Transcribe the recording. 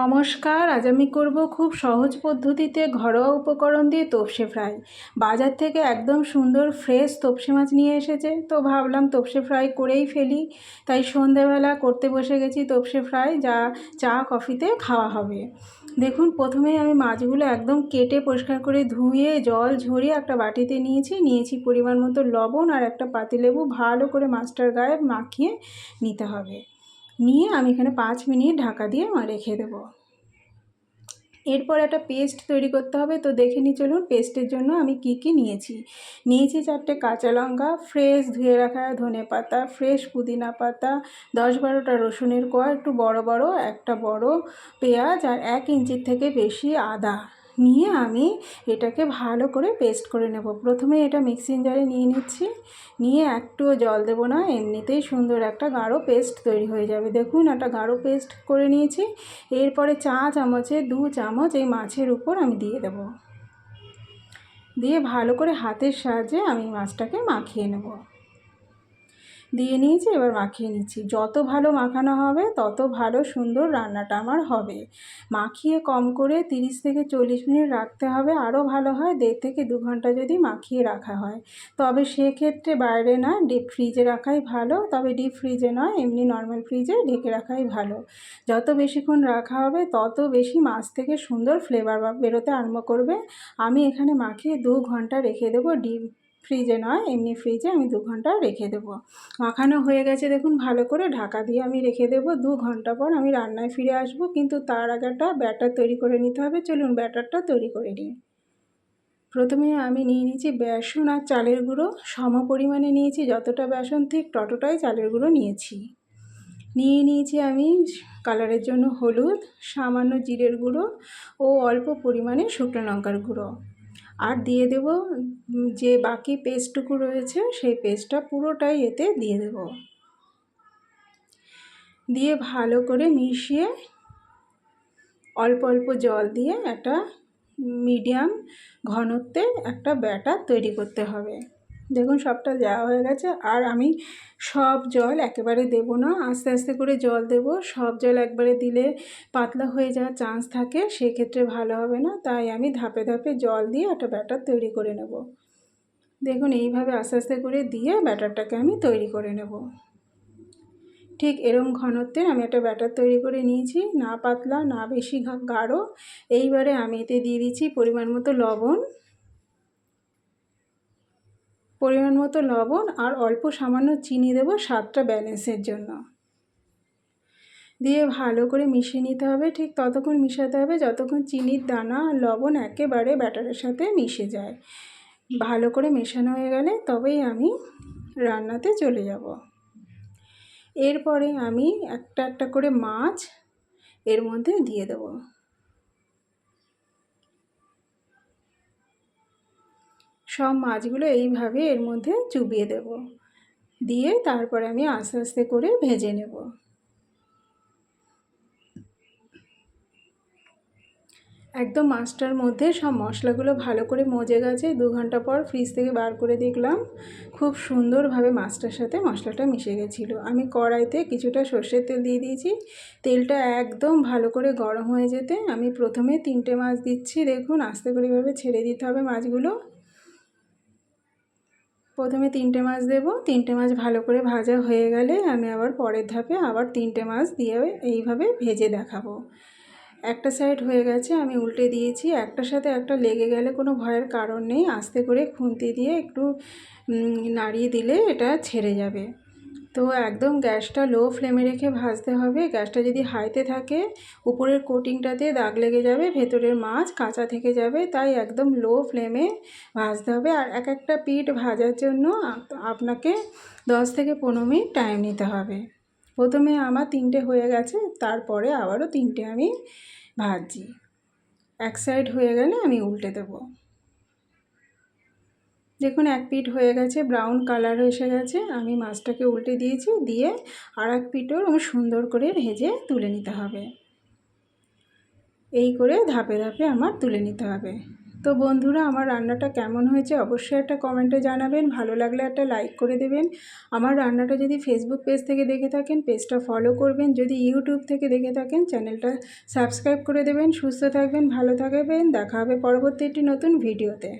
নমস্কার, আজ আমি করব খুব সহজ পদ্ধতিতে ঘরোয়া উপকরণ দিয়ে তোপসে ফ্রাই। বাজার থেকে একদম সুন্দর ফ্রেশ তোপসে মাছ নিয়ে এসেছে, তো ভাবলাম তোপসে ফ্রাই করেই ফেলি। তাই সন্ধেবেলা করতে বসে গেছি তোপসে ফ্রাই, যা চা, কফিতে খাওয়া হবে। দেখুন প্রথমেই আমি মাছগুলো একদম কেটে পরিষ্কার করে ধুয়ে, জল ঝরিয়ে একটা বাটিতে নিয়েছি। নিয়েছি পরিমাণ মতো লবণ আর একটা পাতিলেবু। ভালো করে মাছটার গায়ে মাখিয়ে নিতে হবে। নিয়ে আমি এখানে পাঁচ মিনিট ঢাকা দিয়ে রেখে দেবো। এরপর একটা পেস্ট তৈরি করতে হবে। তো দেখে নিই চলুন পেস্টের জন্য আমি কি কি নিয়েছি। নিয়েছি চারটে কাঁচা লঙ্কা ফ্রেশ ধুয়ে রাখা ধনে পাতা ফ্রেশ পুদিনা পাতা, দশ বারোটা রসুনের কোয়া, একটু বড় বড়, একটা বড় পেঁয়াজ আর এক ইঞ্চির থেকে বেশি আদা। নিয়ে আমি এটাকে ভালো করে পেস্ট করে নেব। প্রথমে এটা মিক্সিং জারে নিয়ে নিচ্ছি। নিয়ে একটুও জল দেব না, এমনিতেই সুন্দর একটা গাঢ় পেস্ট তৈরি হয়ে যাবে। দেখুন, একটা গাঢ় পেস্ট করে নিয়েছি। এরপরে চা চামচে, দু চামচ এই মাছের উপর আমি দিয়ে দেব। দিয়ে ভালো করে হাতের সাহায্যে আমি মাছটাকে মাখিয়ে নেব। দিয়ে নিয়েছি, এবার মাখিয়ে নিচ্ছি। যত ভালো মাখানো হবে, তত ভালো সুন্দর রান্নাটা আমার হবে। মাখিয়ে কম করে তিরিশ থেকে চল্লিশ মিনিট রাখতে হবে, আরও ভালো হয় দেড় থেকে দু ঘণ্টা যদি মাখিয়ে রাখা হয়। তবে সেক্ষেত্রে বাইরে না, ডিপ ফ্রিজে রাখাই ভালো, তবে ডিপ ফ্রিজে নয়, এমনি নর্মাল ফ্রিজে ঢেকে রাখাই ভালো। যত বেশিক্ষণ রাখা হবে, তত বেশি মাছ থেকে সুন্দর ফ্লেভার বেরোতে আরম্ভ করবে। আমি এখানে মাখিয়ে দু ঘণ্টা রেখে দেবো ডিপ ফ্রিজে নয়, এমনি ফ্রিজে আমি দু ঘণ্টা রেখে দেবো। মাখানো হয়ে গেছে দেখুন, ভালো করে ঢাকা দিয়ে আমি রেখে দেবো। দু ঘণ্টা পর আমি রান্নায় ফিরে আসব, কিন্তু তার আগেটা ব্যাটার তৈরি করে নিতে হবে। চলুন ব্যাটারটা তৈরি করে নিই। প্রথমে আমি নিয়ে নিয়েছি বেসন আর চালের গুঁড়ো। সম পরিমাণে নিয়েছি, যতটা বেসন ঠিক ততটাই চালের গুঁড়ো নিয়েছি। নিয়ে নিয়েছি আমি কালারের জন্য হলুদ, সামান্য জিরের গুঁড়ো ও অল্প পরিমাণে শুকনো লঙ্কার গুঁড়ো। আর দিয়ে দেব যে বাকি পেস্টটুকু রয়েছে সেই পেস্টটা পুরোটাই এতে দিয়ে দেব। দিয়ে ভালো করে মিশিয়ে অল্প অল্প জল দিয়ে একটা মিডিয়াম ঘনত্বের একটা ব্যাটার তৈরি করতে হবে। দেখুন সবটা দেওয়া হয়ে গেছে। আর আমি সব জল একেবারে দেব না, আস্তে আস্তে করে জল দেব। সব জল একবারে দিলে পাতলা হয়ে যাওয়ার চান্স থাকে, সেক্ষেত্রে ভালো হবে না। তাই আমি ধাপে ধাপে জল দিয়ে একটা ব্যাটার তৈরি করে নেব। দেখুন এইভাবে আস্তে আস্তে করে দিয়ে ব্যাটারটাকে আমি তৈরি করে নেব। ঠিক এরম ঘনত্বের আমি একটা ব্যাটার তৈরি করে নিয়েছি, না পাতলা, না বেশি গাঢ়। এইবারে আমি এতে দিয়ে দিচ্ছি পরিমাণ মতো লবণ। পরিমাণ মতো লবণ আর অল্প সামান্য চিনি দেব স্বাদটা ব্যালেন্সের জন্য। দিয়ে ভালো করে মিশিয়ে নিতে হবে, ঠিক ততক্ষণ মিশাতে হবে যতক্ষণ চিনির দানা আর লবণ একেবারে ব্যাটারের সাথে মিশে যায়। ভালো করে মেশানো হয়ে গেলে তবেই আমি রান্নাতে চলে যাব। এরপরে আমি একটা একটা করে মাছ এর মধ্যে দিয়ে দেবো। সব মাছগুলো এইভাবে এর মধ্যে চুবিয়ে দেব। দিয়ে তারপরে আমি আস্তে আস্তে করে ভেজে নেব। একদম মাছটার মধ্যে সব মশলাগুলো ভালো করে মজে গেছে। দু ঘণ্টা পর ফ্রিজ থেকে বার করে দেখলাম, খুব সুন্দরভাবে মাছটার সাথে মশলাটা মিশে গেছিল। আমি কড়াইতে কিছুটা সর্ষের তেল দিয়ে দিয়েছি। তেলটা একদম ভালো করে গরম হয়ে যেতে আমি প্রথমে তিনটে মাছ দিচ্ছি। দেখুন, আস্তে করে এভাবে ছেড়ে দিতে হবে মাছগুলো। প্রথমে তিনটে মাছ দেব। তিনটে মাছ ভালো করে ভাজা হয়ে গেলে আমি আবার পরের ধাপে আবার তিনটে মাছ দিয়ে এইভাবে ভেজে দেখাবো। একটা সাইড হয়ে গেছে, আমি উল্টে দিয়েছি। একটার সাথে একটা লেগে গেলে কোনো ভয়ের কারণ নেই। আস্তে করে খুন্তি দিয়ে একটু নাড়িয়ে দিলে এটা ছেড়ে যাবে। তো একদম গ্যাসটা লো ফ্লেমে রেখে ভাজতে হবে। গ্যাসটা যদি হাইতে থাকে, উপরের কোটিংটাতে দাগ লেগে যাবে, ভেতরের মাছ কাঁচা থেকে যাবে, তাই একদম লো ফ্লেমে ভাজতে হবে। আর এক একটা পিঠ ভাজার জন্য আপনাকে দশ থেকে পনেরো মিনিট টাইম নিতে হবে। প্রথমে আমার তিনটে হয়ে গেছে, তারপরে আবারও তিনটে আমি ভাজছি। এক সাইড হয়ে গেলে আমি উল্টে দেবো। দেখুন, এক পিঠ হয়ে গেছে ব্রাউন কালার এসে গেছে। আমি মাছটাকে উল্টে দিয়েছি, দিয়ে আর এক পিঠও সুন্দর করে ভেজে তুলে নিতে হবে। এই করে ধাপে ধাপে আমার তুলে নিতে হবে। তো বন্ধুরা, আমার রান্নাটা কেমন হয়েছে অবশ্যই একটা কমেন্টে জানাবেন। ভালো লাগলে একটা লাইক করে দেবেন। আমার রান্নাটা যদি ফেসবুক পেজ থেকে দেখে থাকেন পেজটা ফলো করবেন। যদি ইউটিউব থেকে দেখে থাকেন চ্যানেলটা সাবস্ক্রাইব করে দেবেন। সুস্থ থাকবেন, ভালো থাকবেন। দেখা হবে পরবর্তী একটি নতুন ভিডিওতে